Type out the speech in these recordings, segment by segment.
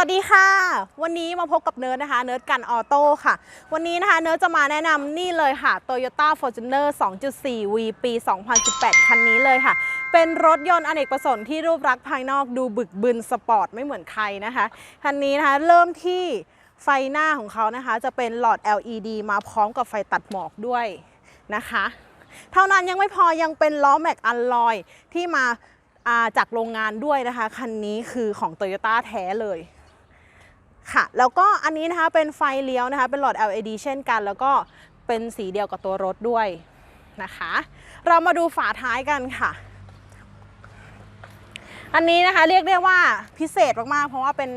สวัสดีค่ะ วันนี้มาพบกับเนิร์ดนะคะ เนิร์ดกันออโต้ค่ะ วันนี้นะคะ เนิร์ดจะมาแนะนำนี่เลยค่ะ Toyota Fortuner 2.4 V ปี 2018 คันนี้เลยค่ะ เป็นรถยนต์อเนกประสงค์ที่รูปลักษณ์ภายนอกดูบึกบึนสปอร์ตไม่เหมือนใครนะคะ คันนี้นะคะ เริ่มที่ไฟหน้าของเขานะคะ จะเป็นหลอด LED มาพร้อมกับไฟตัดหมอกด้วยนะคะ เท่านั้นยังไม่พอยังเป็นล้อแม็กอัลลอยที่มาาจากโรงงานด้วยนะคะ คันนี้คือของ Toyota แท้เลย ค่ะ แล้วก็อันนี้นะคะเป็นไฟเลี้ยวนะคะ เป็นหลอด LED เช่นกัน แล้วก็เป็นสีเดียวกับตัวรถด้วยนะคะ เรามาดูฝาท้ายกันค่ะ อันนี้นะคะเรียกได้ว่าพิเศษมากๆ เพราะว่าเป็น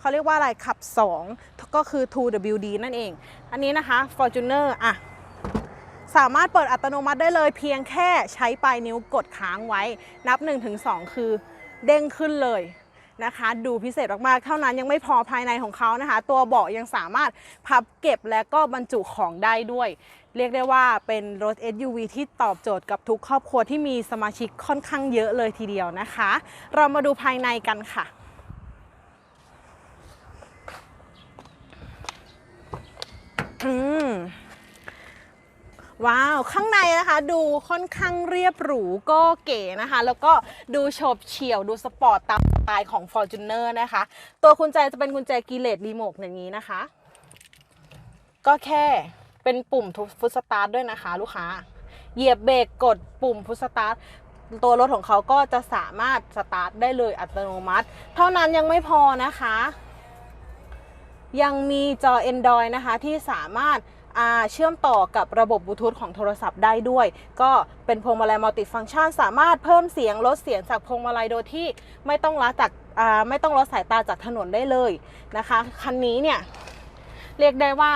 เขาเรียกว่าอะไรขับ 2 ก็คือ 2WD นั่นเอง อันนี้นะคะ Fortuner อะสามารถเปิดอัตโนมัติได้เลยเพียงแค่ใช้ปลายนิ้วกดค้างไว้ นับ 1-2 คือเด้งขึ้นเลย นะคะ ดูพิเศษมากๆ เท่านั้นยังไม่พอภายในของเขานะคะ ตัวเบาะยังสามารถพับเก็บและก็บรรจุของได้ด้วย เรียกได้ว่าเป็นรถ SUV ที่ตอบโจทย์กับทุกครอบครัวที่มีสมาชิกค่อนข้างเยอะเลยทีเดียวนะคะ เรามาดูภายในกันค่ะ อืม ว้าว ข้างในนะคะดูค่อนข้างเรียบหรูก็เก๋นะคะ แล้วก็ดูโฉบเฉี่ยวดูสปอร์ตตามสไตล์ของ Fortuner นะคะ ตัวกุญแจจะเป็นกุญแจกีเลตรีโมทอย่างนี้นะคะ ก็แค่เป็นปุ่มฟุตสตาร์ทด้วยนะคะ ลูกค้า เหยียบเบรกกดปุ่มพุทสตาร์ทตัวรถของเขาก็จะสามารถสตาร์ทได้เลยอัตโนมัติ เท่านั้นยังไม่พอนะคะ ยังมีจอ Android นะคะที่สามารถ อ่าเชื่อมต่อกับระบบบลูทูธของโทรศัพท์ได้ด้วย ก็เป็นพวงมาลัยมัลติฟัง c t ชัน สามารถเพิ่มเสียงลดเสียงจากพวงมาลัยโดยที่ไม่ต้องละจากไม่ต้องลดสายตาจากถนนได้เลยนะคะ คันนี้เนี่ยเรียกได้ว่า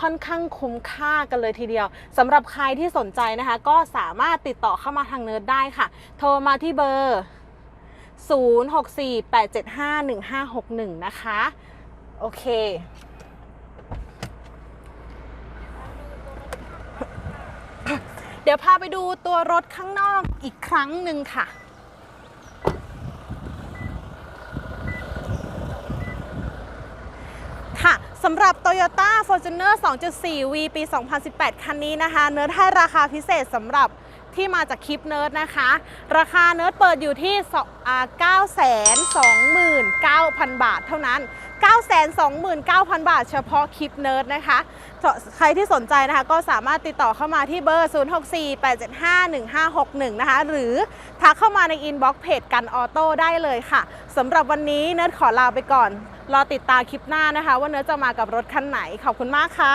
ค่อนข้างคุ้มค่ากันเลยทีเดียวสำหรับใครที่สนใจนะคะ ก็สามารถติดต่อเข้ามาทางเนิร์ดได้ค่ะ โทรมาที่เบอร์ 0648751561 นะคะ โอเค เดี๋ยวพาไปดูตัวรถข้างนอกอีกครั้งหนึ่งค่ะค่ะสำหรับ Toyota Fortuner 2.4 V ปี 2018 คันนี้นะคะ เนิร์ดให้ราคาพิเศษสำหรับ ที่มาจากคลิปเนิร์ดนะคะ ราคาเนิร์ดเปิดอยู่ที่ 929,000 บาทเท่านั้น 929,000 บาทเฉพาะคลิปเนิร์ดนะคะ ใครที่สนใจนะคะก็สามารถติดต่อเข้ามาที่เบอร์ 0648751561 นะคะ หรือทักเข้ามาในอินบ็อกซ์เพจกันออโต้ได้เลยค่ะสำหรับวันนี้เนิร์ดขอลาไปก่อน รอติดตามคลิปหน้านะคะ ว่าเนิร์ดจะมากับรถคันไหน ขอบคุณมากค่ะ